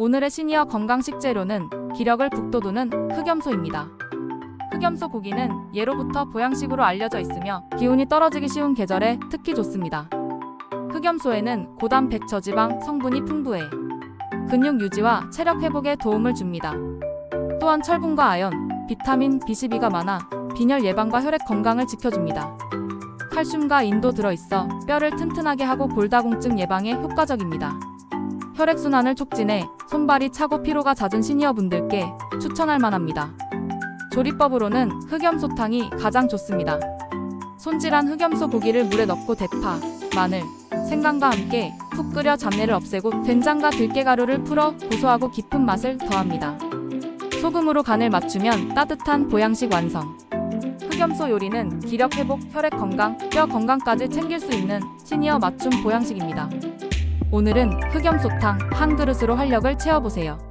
오늘의 시니어 건강 식 재료는 기력을 북돋우는 흑염소입니다. 흑염소 고기는 예로부터 보양식으로 알려져 있으며 기운이 떨어지기 쉬운 계절에 특히 좋습니다. 흑염소에는 고단 백저지방 성분이 풍부해 근육 유지와 체력 회복에 도움을 줍니다. 또한 철분과 아연, 비타민 B12가 많아 빈혈 예방과 혈액 건강을 지켜줍니다. 칼슘과 인도 들어있어 뼈를 튼튼하게 하고 골다공증 예방에 효과적입니다. 혈액순환을 촉진해 손발이 차고 피로가 잦은 시니어분들께 추천할 만합니다. 조리법으로는 흑염소탕이 가장 좋습니다. 손질한 흑염소 고기를 물에 넣고 대파, 마늘, 생강과 함께 푹 끓여 잡내를 없애고 된장과 들깨가루를 풀어 고소하고 깊은 맛을 더합니다. 소금으로 간을 맞추면 따뜻한 보양식 완성. 흑염소 요리는 기력 회복, 혈액 건강, 뼈 건강까지 챙길 수 있는 시니어 맞춤 보양식입니다. 오늘은 흑염소탕 한 그릇으로 활력을 채워보세요.